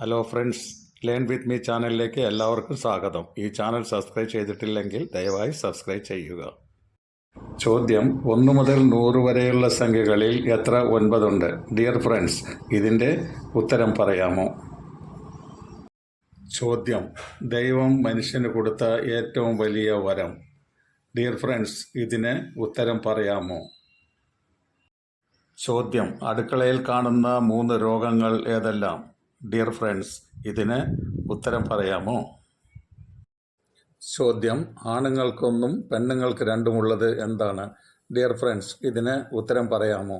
Hello friends learn with me ചാനലിലേക്ക് എല്ലാവർക്കും സ്വാഗതം. ഈ ചാനൽ സബ്സ്ക്രൈബ് ചെയ്തിട്ടില്ലെങ്കിൽ ദയവായി സബ്സ്ക്രൈബ് ചെയ്യുക. ചോദ്യം ഒന്ന് മുതൽ നൂറ് വരെയുള്ള സംഖ്യകളിൽ എത്ര ഒൻപതുണ്ട്? ഡിയർ ഫ്രണ്ട്സ് ഇതിന്റെ ഉത്തരം പറയാമോ? ചോദ്യം ദൈവം മനുഷ്യന് കൊടുത്ത ഏറ്റവും വലിയ വരം. ഡിയർ ഫ്രണ്ട്സ് ഇതിന് ഉത്തരം പറയാമോ? ചോദ്യം അടുക്കളയിൽ കാണുന്ന മൂന്ന് രോഗങ്ങൾ ഏതെല്ലാം? ഡിയർ ഫ്രണ്ട്സ് ഇതിന് ഉത്തരം പറയാമോ? ചോദ്യം ആണുങ്ങൾക്കൊന്നും പെണ്ണുങ്ങൾക്ക് രണ്ടുമുള്ളത് എന്താണ്? ഡിയർ ഫ്രണ്ട്സ് ഇതിന് ഉത്തരം പറയാമോ?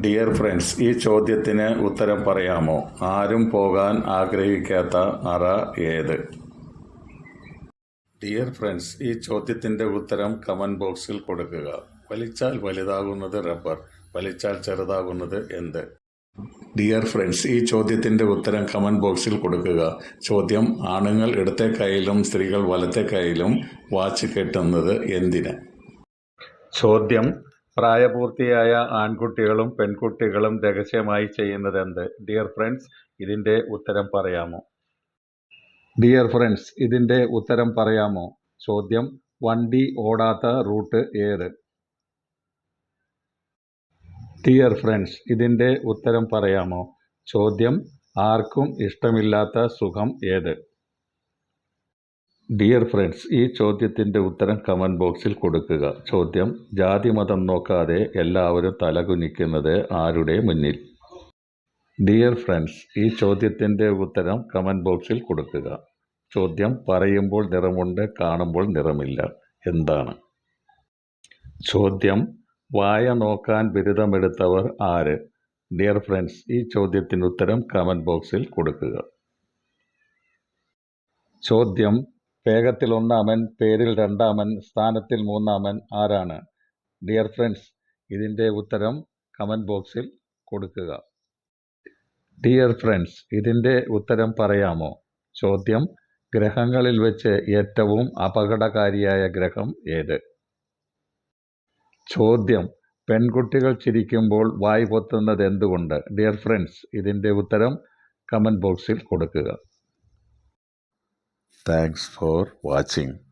ഡിയർ ഫ്രണ്ട്സ് ഈ ചോദ്യത്തിന് ഉത്തരം പറയാമോ? ആരും പോകാൻ ആഗ്രഹിക്കാത്ത അറ ഏത്? ഡിയർ ഫ്രണ്ട്സ് ഈ ചോദ്യത്തിന്റെ ഉത്തരം കമന്റ് ബോക്സിൽ കൊടുക്കുക. വലിച്ചാൽ വലുതാകുന്നത് റബ്ബർ വലിച്ചാൽ ചെറുതാകുന്നത് എന്ത്? ഡിയർ ഫ്രണ്ട്സ് ഈ ചോദ്യത്തിന്റെ ഉത്തരം കമന്റ് ബോക്സിൽ കൊടുക്കുക. ചോദ്യം ആണുങ്ങൾ ഇടത്തെ കൈയിലും സ്ത്രീകൾ വലത്തെ കൈയിലും വാച്ച് കെട്ടുന്നത് എന്തിന്? ചോദ്യം പ്രായപൂർത്തിയായ ആൺകുട്ടികളും പെൺകുട്ടികളും രഹസ്യമായി ചെയ്യുന്നത് എന്ത്? ഡിയർ ഫ്രണ്ട്സ് ഇതിന്റെ ഉത്തരം പറയാമോ? ഡിയർ ഫ്രണ്ട്സ് ഇതിന്റെ ഉത്തരം പറയാമോ? ചോദ്യം വണ്ടി ഓടാത്ത റൂട്ട് ഏത്? ഡിയർ ഫ്രണ്ട്സ് ഇതിന്റെ ഉത്തരം പറയാമോ? ചോദ്യം ആർക്കും ഇഷ്ടമില്ലാത്ത സുഖം ഏത്? ഡിയർ ഫ്രണ്ട്സ് ഈ ചോദ്യത്തിന്റെ ഉത്തരം കമന്റ് ബോക്സിൽ കൊടുക്കുക. ചോദ്യം ജാതി മതം നോക്കാതെ എല്ലാവരും തലകുനിക്കുന്നത് ആരുടെ മുന്നിൽ? ഡിയർ ഫ്രണ്ട്സ് ഈ ചോദ്യത്തിന്റെ ഉത്തരം കമന്റ് ബോക്സിൽ കൊടുക്കുക. ചോദ്യം പറയുമ്പോൾ നിറമുണ്ട് കാണുമ്പോൾ നിറമില്ല. എന്താണ്? ചോദ്യം വായ നോക്കാൻ ബിരുദമെടുത്തവർ ആര്? ഡിയർ ഫ്രണ്ട്സ് ഈ ചോദ്യത്തിന് ഉത്തരം കമന്റ് ബോക്സിൽ കൊടുക്കുക. ചോദ്യം വേഗത്തിൽ ഒന്നാമൻ പേരിൽ രണ്ടാമൻ സ്ഥാനത്തിൽ മൂന്നാമൻ ആരാണ്? ഡിയർ ഫ്രണ്ട്സ് ഇതിന്റെ ഉത്തരം കമന്റ് ബോക്സിൽ കൊടുക്കുക. ഡിയർ ഫ്രണ്ട്സ് ഇതിന്റെ ഉത്തരം പറയാമോ? ചോദ്യം ഗ്രഹങ്ങളിൽ വെച്ച് ഏറ്റവും അപകടകാരിയായ ഗ്രഹം ഏത്? ചോദ്യം. പെൺകുട്ടികൾ ചിരിക്കുമ്പോൾ വായ് പൊത്തുന്നത് എന്തുകൊണ്ട്? ഡിയർ ഫ്രണ്ട്സ് ഇതിന്റെ ഉത്തരം കമന്റ് ബോക്സിൽ കൊടുക്കുക. Thanks for watching